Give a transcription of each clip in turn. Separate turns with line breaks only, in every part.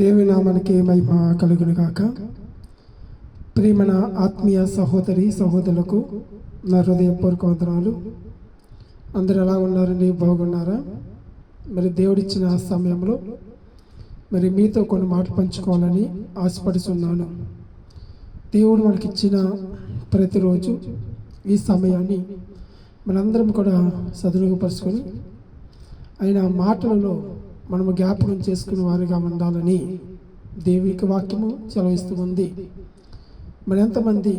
దేవుని నామానికి మహిమ కలుగును గాక. ప్రేమన ఆత్మీయ సహోదరి సహోదరులకు నా హృదయపూర్వక వందనాలు. అందరు ఎలా ఉన్నారండి బాగున్నారా? మరి దేవుడిచ్చిన సమయంలో మరి మీతో కొన్ని మాటలు పంచుకోవాలని ఆశపడుతున్నాను దేవుడు మనకిచ్చిన ప్రతిరోజు ఈ సమయాన్ని మనందరం కూడా సదునుగుపరుచుకొని ఆయన మాటలలో మనము జ్ఞాపకం చేసుకునే వారిగా ఉండాలని దేవునికి వాక్యము సెలవిస్తూ ఉంది. మరి ఎంతమంది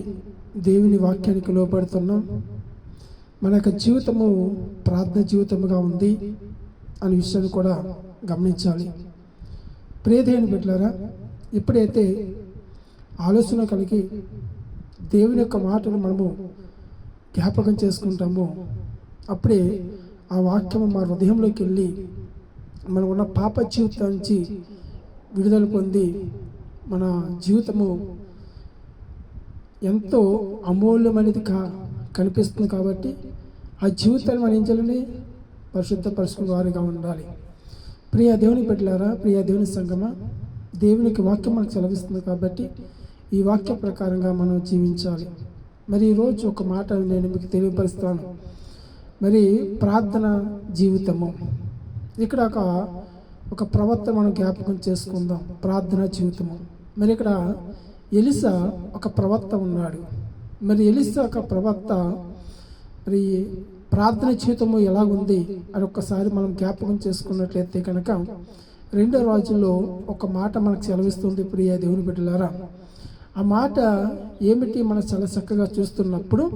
దేవుని వాక్యానికి లోపడుతున్నాం మన యొక్క జీవితము ప్రార్థన జీవితముగా ఉంది అనే విషయాన్ని కూడా గమనించాలి. ప్రేదేని బిడ్డలారా ఎప్పుడైతే ఆలోచన కలిగి దేవుని యొక్క మాటను మనము జ్ఞాపకం చేసుకుంటామో అప్పుడే ఆ వాక్యము మా హృదయంలోకి వెళ్ళి మనం ఉన్న పాప జీవితం నుంచి విడుదల పొంది మన జీవితము ఎంతో అమూల్యమైనది కా కనిపిస్తుంది కాబట్టి ఆ జీవితాన్ని మనం ఏం చేయాలి పరిశుద్ధపరుచుకున్న వారిగా ఉండాలి. ప్రియ దేవుని పెట్టారా ప్రియ దేవుని సంగమ దేవునికి వాక్యం మనకు సెలవిస్తుంది కాబట్టి ఈ వాక్య ప్రకారంగా మనం జీవించాలి. మరి ఈరోజు ఒక మాట నేను మీకు తెలియపరుస్తాను. మరి ప్రార్థన జీవితము. ఇక్కడ ఒక ఒక ప్రవర్తన మనం జ్ఞాపకం చేసుకుందాం. ప్రార్థన జీవితము. మరి ఇక్కడ ఎలిసా ఒక ప్రవక్త ఉన్నాడు. మరి ఎలిసా ఒక ప్రవక్త మరి ప్రార్థన జీవితము ఎలాగుంది అని ఒక్కసారి మనం జ్ఞాపకం చేసుకున్నట్లయితే కనుక రెండో రోజుల్లో ఒక మాట మనకు సెలవిస్తుంది ప్రియ దేవుని బిడ్డలారా. ఆ మాట ఏమిటి మనం చాలా చక్కగా చూస్తున్నప్పుడు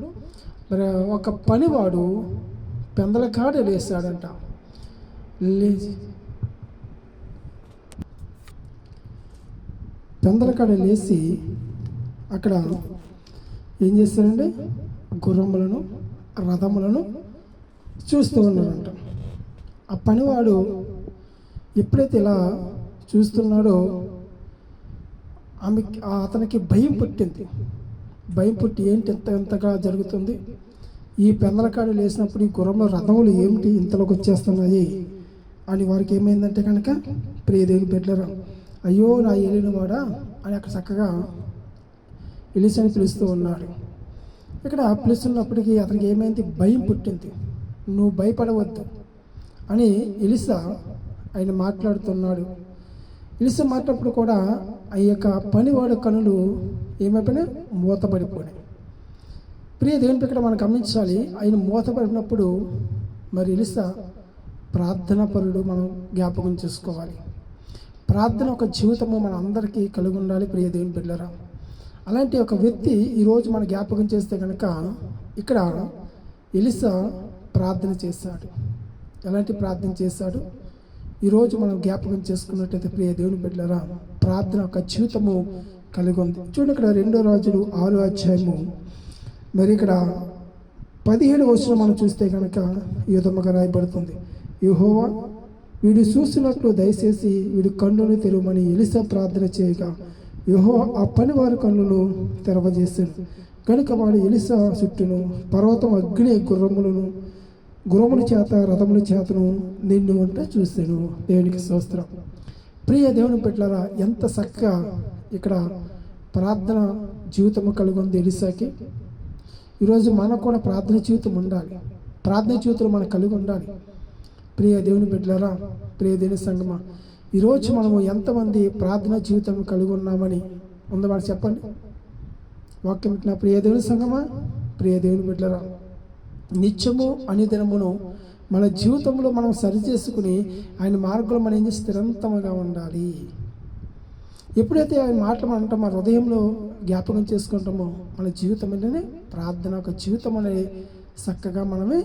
మరి ఒక పనివాడు పెందల కాడ లేసాడంట లేచి. పెందల కాడ లేచి అక్కడ ఏం చేస్తారంటే గుర్రములను రథములను చూస్తూ ఉన్నారంట. ఆ పనివాడు ఎప్పుడైతే ఇలా చూస్తున్నాడో ఆమె అతనికి భయం పుట్టింది. భయం పుట్టి ఏంటి ఎంత ఎంతగా జరుగుతుంది? ఈ పెందలకాడు లేసినప్పుడు ఈ గుర్రంలో రథములు ఏమిటి ఇంతలోకి వచ్చేస్తున్నాయి? అని వారికి ఏమైందంటే కనుక ప్రియదేవి బిడ్డలరా అయ్యో నా ఏలినవాడా అని అక్కడ చక్కగా ఎలిసని పిలుస్తూ ఉన్నాడు. ఇక్కడ పిలుస్తున్నప్పటికీ అతనికి ఏమైంది? భయం పుట్టింది. నువ్వు భయపడవద్దు అని ఎలిసా ఆయన మాట్లాడుతున్నాడు. ఎలిసా మాట్లాడినప్పుడు కూడా ఆ యొక్క పనివాడు కనులు ఏమైపోయినాయి మూతపడిపోయినాయి ప్రియ దేవునికి ఇక్కడ మనం గమనించాలి ఆయన మూతపడినప్పుడు మరి ఎలిసా ప్రార్థన పరుడు మనం జ్ఞాపకం చేసుకోవాలి. ప్రార్థన ఒక జీవితము మన అందరికీ కలిగి ఉండాలి ప్రియ దేవుని బిడ్డరా అలాంటి ఒక వ్యక్తి ఈరోజు మన జ్ఞాపకం చేస్తే కనుక ఇక్కడ ఎలిసా ప్రార్థన చేశాడు. ఎలాంటి ప్రార్థన చేశాడు? ఈరోజు మనం జ్ఞాపకం చేసుకున్నట్టయితే ప్రియ దేవుని బిడ్డలరా ప్రార్థన ఒక జీవితము కలిగి ఉంది. చూడండి ఇక్కడ రెండో రాజులు ఆరో అధ్యాయము. మరి ఇక్కడ పదిహేడు వచ్చిన మనం చూస్తే కనుక ఈ విధముగా రాయబడుతుంది. యుహోవా వీడు చూసినట్లు దయచేసి వీడు కన్నును తెరవమని ఎలిసా ప్రార్థన చేయగా యుహో ఆ పని వారి కన్నును తెరవజేశాడు. కనుక వాడు ఎలిసా చుట్టూను పర్వతం అగ్ని గుర్రములను గుర్రముల చేత రథముల చేతను నిన్ను అంటే చూశాను దేవునికి స్తోత్రం. ప్రియ దేవుని పెట్టారా ఎంత చక్కగా ఇక్కడ ప్రార్థన జీవితము కలిగి ఉంది ఎలిసాకి ఈరోజు మనకు కూడా ప్రార్థన జీవితం ఉండాలి. ప్రార్థన జీవితం మనకు కలిగి ఉండాలి. ప్రియ దేవుని బిడ్డలారా ప్రియ దేవుని సంగమ ఈరోజు మనము ఎంతమంది ప్రార్థన జీవితం కలిగి ఉన్నామని ఉందమాట చెప్పండి. వాక్యం నా ప్రియ దేవుని సంగమా ప్రియ దేవుని బిడ్డలారా నిత్యము అనుదినమును మన జీవితంలో మనం సరి చేసుకుని ఆయన మార్గంలో మనం ఏం స్థిరంతంగా ఉండాలి. ఎప్పుడైతే ఆయన మాటలు మనం అంటాం మన హృదయంలో జ్ఞాపకం చేసుకుంటామో మన జీవితం ఏంటనే ప్రార్థన ఒక జీవితం అనేది చక్కగా మనమే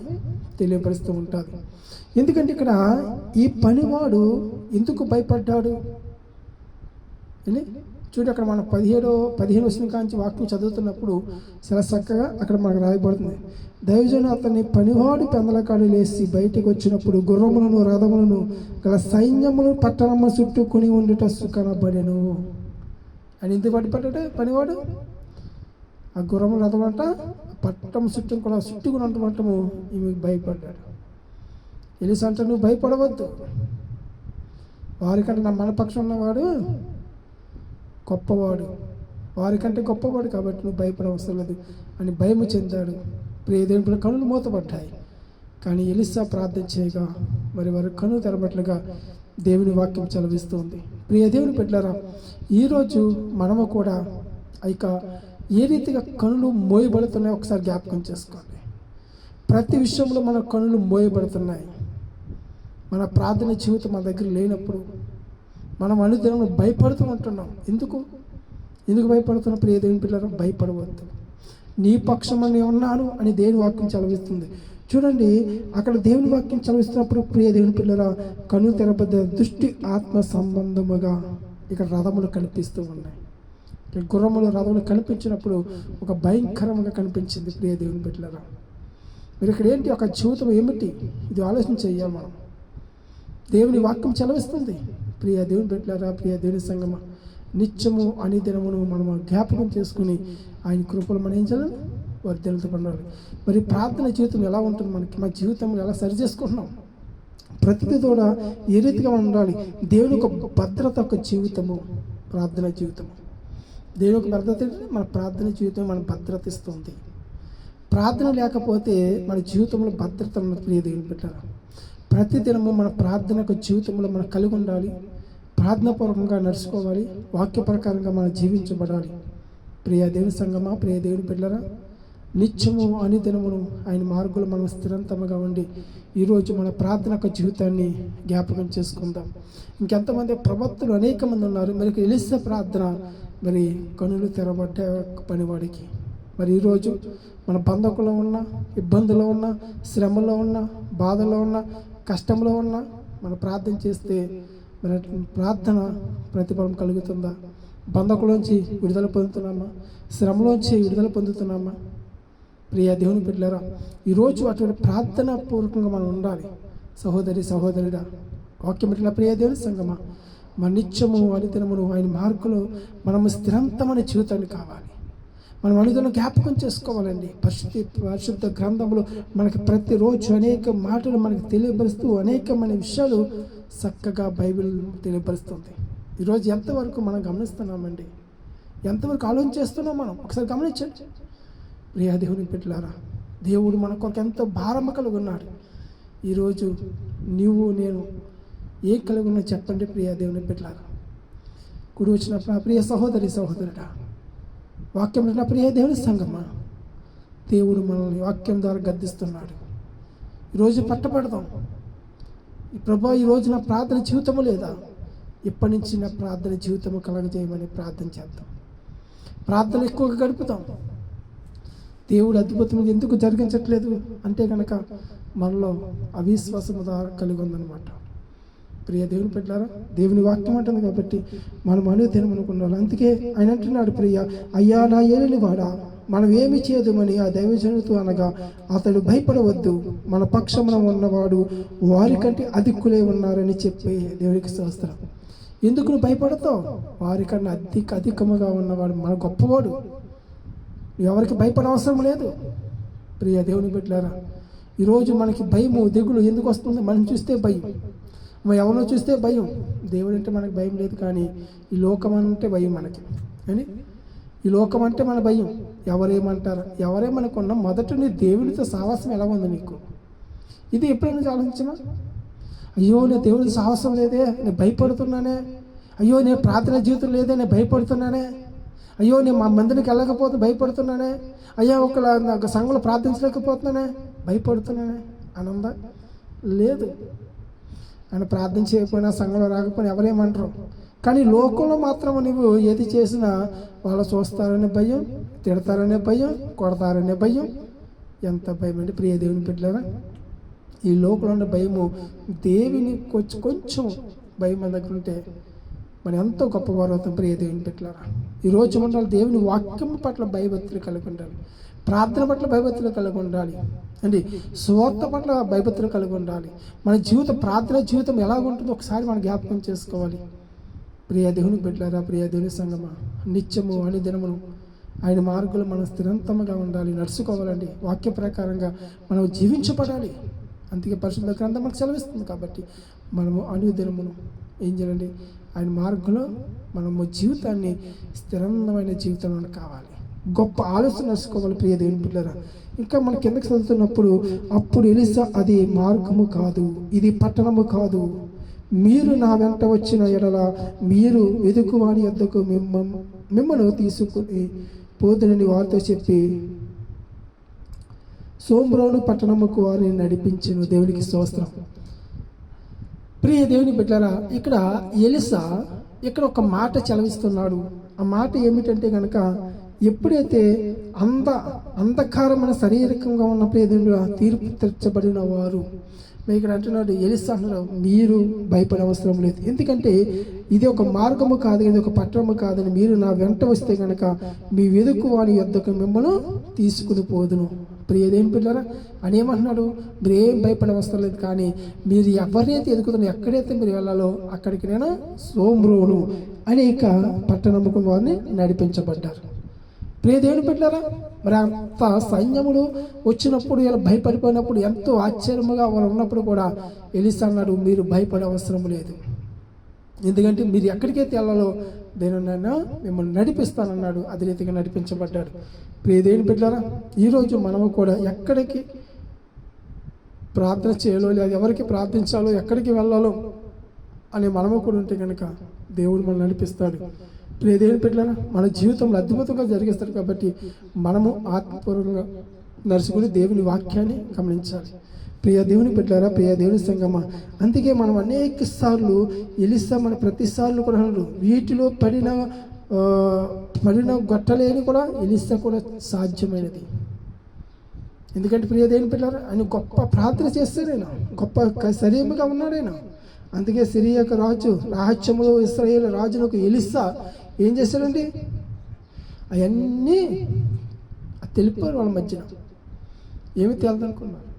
తెలియపరుస్తూ ఉంటుంది ఎందుకంటే ఇక్కడ ఈ పనివాడు ఎందుకు భయపడ్డాడు? ఏంటి? చూడు అక్కడ మనం పదిహేడో పదిహేను వచ్చిన కాంచి వాక్యం చదువుతున్నప్పుడు చాలా చక్కగా అక్కడ మనకు రాయబడుతుంది. దైవజను అతన్ని పనివాడు పెందలకాడు లేచి బయటికి వచ్చినప్పుడు గుర్రములను రథములను గల సైన్యములు పట్టణమ్మ చుట్టూ కొని ఉండుట కనబడెను అని ఎందుకు పడిపడ్డాడు పనివాడు? ఆ గుర్రము రథం అంట పట్టం చుట్టూ కూడా సిట్టుకుని అంటమట్టము ఈమె భయపడ్డాడు. ఎలిసా అంటే నువ్వు భయపడవద్దు. వారికంటే నా మన పక్షం ఉన్నవాడు గొప్పవాడు. వారికంటే గొప్పవాడు కాబట్టి నువ్వు భయపడవసరం లేదు. అని భయము చెందాడు. ప్రియదేవుడు కనులు మూతపడ్డాయి. కానీ ఎలిసా ప్రార్థన చేయగా మరి వారి కను తెరబట్లుగా దేవుని వాక్యం చలవిస్తుంది ప్రియదేవుని పెట్టారా ఈరోజు మనము కూడా ఇక ఏ రీతిగా కనులు మోయబడుతున్నాయో ఒకసారి జ్ఞాపకం చేసుకోండి. ప్రతి విషయంలో మన కనులు మోయబడుతున్నాయి. మన ప్రార్థన జీవితం మన దగ్గర లేనప్పుడు మనం అనుదినం భయపడుతూ ఉంటున్నాం. ఎందుకు? ఎందుకు భయపడుతున్నా ప్రియ దేవుని పిల్లలు భయపడవద్దు. నీ పక్షమని ఉన్నాను అని దేవుని వాక్యం చలవిస్తుంది చూడండి అక్కడ దేవుని వాక్యం చలవిస్తున్నప్పుడు ప్రియ దేవుని పిల్లల కను తెరబద్ద దృష్టి ఆత్మ సంబంధముగా ఇక్కడ రథములు కనిపిస్తూ ఉన్నాయి. గుర్రములు రథములు కనిపించినప్పుడు ఒక భయంకరంగా కనిపించింది ప్రియ దేవుని బిడ్డలరా. మీరు ఇక్కడ ఏంటి ఒక జీవితం ఏమిటి? ఇది ఆలోచన చెయ్యాలి మనం. దేవుని వాక్యం చలవిస్తుంది ప్రియ దేవుని బిడ్డలారా ప్రియ దేవుని సంగమ. నిత్యము అని దినమును మనం జ్ఞాపకం చేసుకుని ఆయన కృపలు మనం ఏం చేయాలి? వారి దినతో మరి ప్రార్థన జీవితం ఎలా ఉంటుంది మనకి? మన జీవితం ఎలా సరి చేసుకుంటున్నాం? ప్రతిదీ కూడా ఏ రీతిగా మనం ఉండాలి? దేవుని ఒక భద్రత ఒక జీవితము ప్రార్థన జీవితము. దేవుని ఒక భద్రత ఏంటంటే మన ప్రార్థన జీవితం మనం భద్రత ఇస్తుంది. ప్రార్థన లేకపోతే మన జీవితంలో భద్రత మన ప్రియ దేవుని పెట్టారు ప్రతిదినము మన ప్రార్థనకు జీవితంలో మనం కలిగి ఉండాలి. ప్రార్థనాపూర్వకంగా నడుచుకోవాలి. వాక్య ప్రకారంగా మనం జీవించబడాలి. ప్రియ దేవుని సంగమా ప్రియ దేవుని పిల్లరా నిత్యము అనుదినమును ఆయన మార్గులు మనం స్థిరంతముగా ఉండి ఈరోజు మన ప్రార్థన యొక్క జీవితాన్ని జ్ఞాపకం చేసుకుందాం. ఇంకెంతమంది ప్రవక్తలు అనేక మంది ఉన్నారు. మరి ఎలిస ప్రార్థన మరి కనులు తెరబడ్డ పనివాడికి. మరి ఈరోజు మన బంధకులో ఉన్న ఇబ్బందులో ఉన్న శ్రమలో ఉన్న బాధలో ఉన్న కష్టంలో ఉన్న మనం ప్రార్థన చేస్తే మన ప్రార్థన ప్రతిఫలం కలుగుతుందా? బంధకులోంచి విడుదల పొందుతున్నామా? శ్రమలోంచి విడుదల పొందుతున్నామా? ప్రియ దేవుని బిడ్డలరా ఈరోజు అటువంటి ప్రార్థన పూర్వకంగా మనం ఉండాలి. సహోదరి సహోదరుడా వాక్యం పెట్టిన ప్రియ దేవుని సంగమా మన నిత్యము అనితనములు ఆయన మార్కులు మనము స్థిరంతమైన జీవితాన్ని కావాలి. మనం అనుదినం జ్ఞాపకం చేసుకోవాలండి. పరిశుద్ధి పరిశుద్ధ గ్రంథములు మనకి ప్రతిరోజు అనేక మాటలు మనకు తెలియపరుస్తూ అనేకమైన విషయాలు చక్కగా బైబిల్ తెలియపరుస్తుంది. ఈరోజు ఎంతవరకు మనం గమనిస్తున్నామండి? ఎంతవరకు ఆలోచన చేస్తున్నాం మనం? ఒకసారి గమనించండి. ప్రియా దేవుని పెట్టలారా దేవుడు మన కొరకు ఎంతో భారమ కలిగి ఉన్నాడు ఈరోజు నీవు నేను ఏ కలిగి ఉన్నా చెప్పండి ప్రియా దేవుని పెట్టలారా గుడి వచ్చినప్పుడు నా ప్రియ సహోదరి సహోదరుడ వాక్యం నా ప్రియ దేవుని సంగమా దేవుడు మనల్ని వాక్యం ద్వారా గద్దిస్తున్నాడు. ఈరోజు పట్టపడదాం ఈ ప్రభా ఈరోజు నా ప్రార్థన జీవితము లేదా? ఇప్పటి నుంచి నా ప్రార్థన జీవితము కలగజేయమని ప్రార్థన చేద్దాం. ప్రార్థన ఎక్కువగా గడుపుతాం దేవుడు అద్భుతం ఎందుకు జరిగించట్లేదు? అంటే కనుక మనలో అవిశ్వాసం కలిగి ఉందన్నమాట. ప్రియ దేవుని పెట్టారా దేవుని వాక్యం అంటుంది కాబట్టి మనం అనుదినం అనుకున్నాడు అందుకే ఆయన అంటున్నాడు ప్రియ అయ్యా నా ఏలిని వాడా మనం ఏమి చేయదుమని ఆ దైవజనుడితో అనగా అతడు భయపడవద్దు మన పక్షమున ఉన్నవాడు వారికంటే అధిక్కులే ఉన్నారని చెప్పి దేవునికి శాస్త్రం ఎందుకు నువ్వు భయపడతావు? వారికన్నా అధిక అధికముగా ఉన్నవాడు మన గొప్పవాడు. ఎవరికి భయపడ అవసరం లేదు. ప్రియ దేవుని బిడ్డలారా ఈరోజు మనకి భయము దిగులు ఎందుకు వస్తుంది? మనం చూస్తే భయం. మనం ఎవరినో చూస్తే భయం. దేవుడు అంటే మనకి భయం లేదు కానీ ఈ లోకం అంటే భయం మనకి. అని ఈ లోకం అంటే మన భయం. ఎవరేమంటారు? ఎవరేమనుకున్నా మొదట నీ దేవుడితో సాహసం ఎలా ఉంది నీకు? ఇది ఎప్పుడైనా ఆలోచించమా అయ్యో నేను దేవుడి సాహసం లేదే నేను భయపడుతున్నానే. అయ్యో నేను ప్రార్థన జీవితం లేదే నేను భయపడుతున్నానే. అయ్యో నేను మా మందిరికి వెళ్ళకపోతే భయపడుతున్నానే. అయ్యో ఒక సంఘంలో ప్రార్థించలేకపోతున్నానే. భయపడుతున్నానే. ఆనంద లేదు. ఆయన ప్రార్థన చేయకపోయినా సంఘంలో రాకపోయినా ఎవరేమంటారు? కానీ లోకంలో మాత్రం నువ్వు ఏది చేసినా వాళ్ళు చూస్తారనే భయం తిడతారనే భయం కొడతారనే భయం. ఎంత భయం అంటే ప్రియ దేవుని ఈ లోపల ఉన్న భయము దేవిని కొంచెం కొంచెం భయం మన దగ్గర ఉంటే మనం ఎంతో గొప్ప అవుతాం ప్రియ దేవుని పెట్టారా ఈరోజు ఉండాలి దేవుని వాక్యం పట్ల భయభక్తులు కలిగి ఉండాలి. ప్రార్థన పట్ల భయభక్తులు కలిగి ఉండాలి. అండి స్వార్థ పట్ల భయభక్తులు కలిగి ఉండాలి. మన జీవిత ప్రార్థన జీవితం ఎలా ఉంటుందో ఒకసారి మనం జ్ఞాపకం చేసుకోవాలి. ప్రియ దేవుని పెట్టారా ప్రియ దేవుని సంగమా నిత్యము అనుదినమును ఆయన మార్గులు మనం స్థిరంతముగా ఉండాలి నడుచుకోవాలండి. వాక్య ప్రకారంగా మనం జీవించబడాలి. అందుకే పరిశుద్ధ గ్రంథం మనకు సెలవిస్తుంది కాబట్టి మనము అనుదినమును ఏం చేయాలండి ఆయన మార్గంలో మనము జీవితాన్ని స్థిరమైన జీవితం మనకు కావాలి. గొప్ప ఆలోచన నడుచుకోవాలి ప్రియ దేవుని పిల్లరా ఇంకా మన కిందకి చదువుతున్నప్పుడు అప్పుడు ఎలిసా అది మార్గము కాదు ఇది పట్టణము కాదు. మీరు నా వెంట వచ్చిన ఎడల మీరు వెదుకువాని యొద్దకు మిమ్మ మిమ్మల్ని తీసుకుని పోదునని వారితో చెప్పి సోమ్రోను పట్టణముకు వారిని నడిపించను దేవునికి స్తోత్రం. ప్రియ దేవుని బిడ్డరా ఇక్కడ ఎలిసా ఇక్కడ ఒక మాట చలవిస్తున్నాడు. ఆ మాట ఏమిటంటే కనుక ఎప్పుడైతే అంధ అంధకారమైన శారీరకంగా ఉన్న ప్రియ దేవుని తీర్పు తెచ్చబడిన వారు మీ ఇక్కడ అంటున్నాడు ఎలిసా అంటున్నారు మీరు భయపడే అవసరం లేదు. ఎందుకంటే ఇది ఒక మార్గము కాదు ఇది ఒక పట్టణము కాదని మీరు నా వెంట వస్తే కనుక మీ వెదుకు వాని యొద్దకు మిమ్మల్ని తీసుకుని పోదును. ప్రియదేం పిల్లరా? అని ఏమంటున్నాడు? మీరు ఏం భయపడే అవసరం లేదు కానీ మీరు ఎవరినైతే ఎదుగుతున్నా ఎక్కడైతే మీరు వెళ్ళాలో అక్కడికి నేను సోమ్రోను అనేక పట్టణముకు వారిని నడిపించబడ్డారు. ప్రియదేవుని పెట్టారా మరి అంత సైన్యములు వచ్చినప్పుడు ఇలా భయపడిపోయినప్పుడు ఎంతో ఆశ్చర్యముగా వాళ్ళు ఉన్నప్పుడు కూడా ఎలిసా అన్నాడు మీరు భయపడే అవసరం లేదు. ఎందుకంటే మీరు ఎక్కడికైతే వెళ్ళాలో దేని మిమ్మల్ని నడిపిస్తానన్నాడు. అదే రీతిగా నడిపించబడ్డాడు. ప్రియ దేవుని ఈరోజు మనము కూడా ఎక్కడికి ప్రార్థన చేయాలో లేదా ఎవరికి ప్రార్థించాలో ఎక్కడికి వెళ్ళాలో అనే మనము కూడా ఉంటే కనుక దేవుడు మనం నడిపిస్తాడు. ప్రియ దేవుని మన జీవితంలో అద్భుతంగా జరిగిస్తాడు కాబట్టి మనము ఆత్మపూర్వకంగా నడుచుకుని దేవుని వాక్యాన్ని గమనించాలి. ప్రియ దేవుని పెట్టారా ప్రియ దేవుని సంగమ అందుకే మనం అనేక సార్లు ఎలిస్తా మన ప్రతిసార్లు కూడా వీటిలో పడిన పడిన గొట్టలేని కూడా ఎలిస్తా కూడా సాధ్యమైనది. ఎందుకంటే ప్రియ దేవుని పిల్లలు ఆయన గొప్ప ప్రార్థన చేస్తాడైనా గొప్ప శరీరముగా ఉన్నాడైనా అందుకే సిరియా యొక్క రాజు రాహత్యములో ఇస్రాయేల్ ఒక ఎలిస్సా ఏం చేశాడండి అవన్నీ తెలిపారు వాళ్ళ మధ్యన. ఏమి తేలదనుకున్నారు?